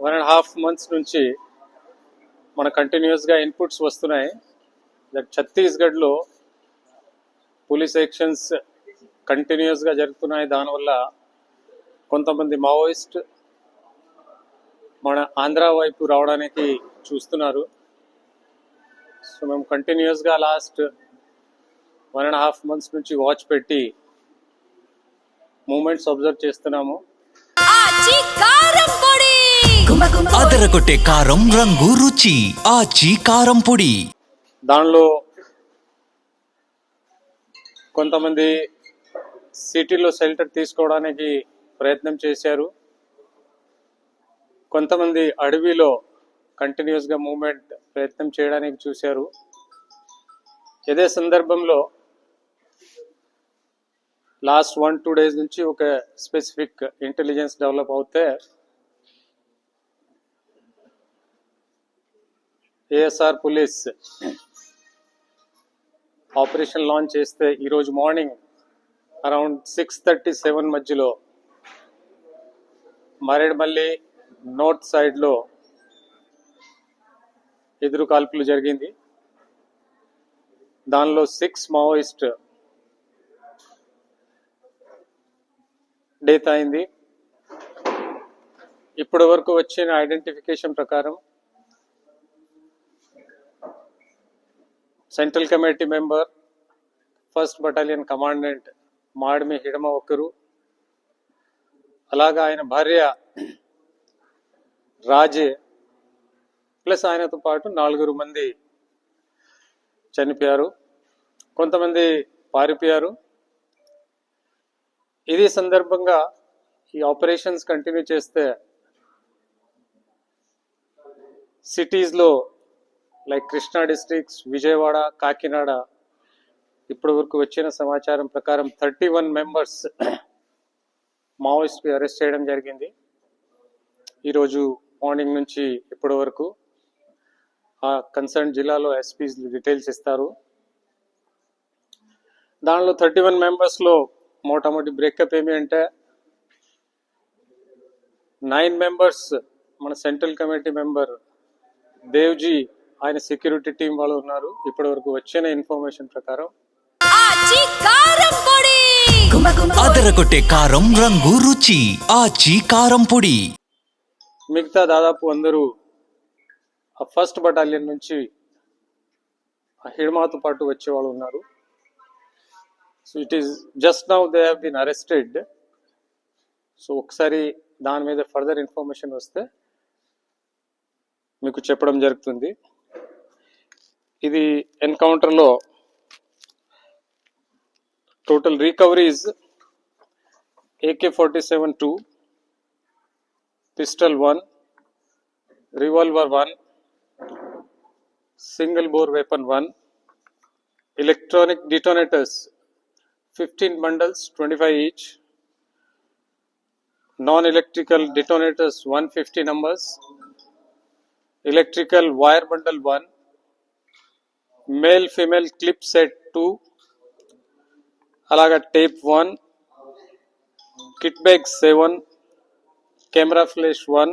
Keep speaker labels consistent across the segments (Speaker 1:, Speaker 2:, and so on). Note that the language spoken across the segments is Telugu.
Speaker 1: వన్ అండ్ హాఫ్ మంత్స్ నుంచి మన కంటిన్యూస్గా ఇన్పుట్స్ వస్తున్నాయి. దట్ ఛత్తీస్గఢ్లో పోలీస్ యాక్షన్స్ కంటిన్యూస్గా జరుగుతున్నాయి. దానివల్ల కొంతమంది మావోయిస్ట్ మన ఆంధ్ర వైపు రావడానికి చూస్తున్నారు. సో మేము కంటిన్యూస్గా last one and half months నుంచి వాచ్ పెట్టి మూమెంట్స్ అబ్జర్వ్ చేస్తున్నాము.
Speaker 2: అదరగొట్టే కారం రంగు రుచి. ఆచి కారం పొడి.
Speaker 1: దానిలో కొంతమంది సిటీలో షెల్టర్ తీసుకోవడానికి ప్రయత్నం చేశారు. కొంతమంది అడవిలో కంటిన్యూస్గా మూమెంట్ ప్రయత్నం చేయడానికి చూశారు. ఇదే సందర్భంలో లాస్ట్ వన్ టూ డేస్ నుంచి ఒక స్పెసిఫిక్ ఇంటెలిజెన్స్ డెవలప్ అవుతే ఏఎస్ఆర్ పోలీస్ ఆపరేషన్ లాంచ్ చేస్తే ఈరోజు morning around six thirty seven మధ్యలో మరేడుమల్లి నార్త్ సైడ్లో ఎదురు కాల్పులు జరిగింది. దానిలో సిక్స్ మావోయిస్ట్ డెత్ అయింది. ఇప్పటి వరకు వచ్చిన ఐడెంటిఫికేషన్ ప్రకారం central committee member first battalion commandant Madvi Hidma ఒకరు అలాగా ఆయన భార్య రాజే ప్లస్ ఆయనతో పాటు నాలుగురు మంది చనిపోయారు. కొంతమంది పారిపోయారు. ఇది సందర్భంగా ఈ ఆపరేషన్స్ కంటిన్యూ చేస్తే సిటీస్లో లైక్ కృష్ణా డిస్ట్రిక్ట్స్ విజయవాడ కాకినాడ. ఇప్పటి వరకు వచ్చిన సమాచారం ప్రకారం thirty one members Maoist arrest చేయడం జరిగింది. ఈరోజు మార్నింగ్ నుంచి ఇప్పటి వరకు ఆ కన్సర్న్ జిల్లాలో ఎస్పీ డీటెయిల్స్ ఇస్తారు. దానిలో థర్టీ వన్ మెంబర్స్లో మోటామోటి బ్రేకప్ ఏమి అంటే నైన్ మెంబర్స్ మన సెంట్రల్ కమిటీ మెంబర్ దేవ్జీ ఆయన సెక్యూరిటీ టీం వాళ్ళు ఉన్నారు. ఇప్పటి వరకు వచ్చిన ఇన్ఫర్మేషన్ ప్రకారం
Speaker 2: అదరగొట్టే కారం రంగు రుచి. ఆచి కారం పొడి.
Speaker 1: మిగతా దాదాపు అందరూ ఆ ఫస్ట్ బటాలియన్ నుంచి ఆ హిడ్మాతో పాటు వచ్చేవాళ్ళు ఉన్నారు. So it is just now they have been arrested so ఒకసారి దాని మీద ఫర్దర్ ఇన్ఫర్మేషన్ వస్తే మీకు చెప్పడం జరుగుతుంది. ఇది ఎన్కౌంటర్లో total recoveries AK forty seven two pistol 1 revolver 1 single bore weapon 1 electronic detonators 15 bundles 25 each non electrical detonators 150 numbers electrical wire bundle 1 male female clip set two అలాగా tape one kit bag seven camera flash one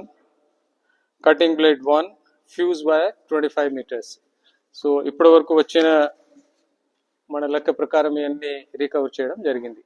Speaker 1: cutting blade one fuse wire twenty five metres so ఇప్పటి వరకు వచ్చిన మన లెక్క ప్రకారం ఇవన్నీ రికవర్ చేయడం జరిగింది.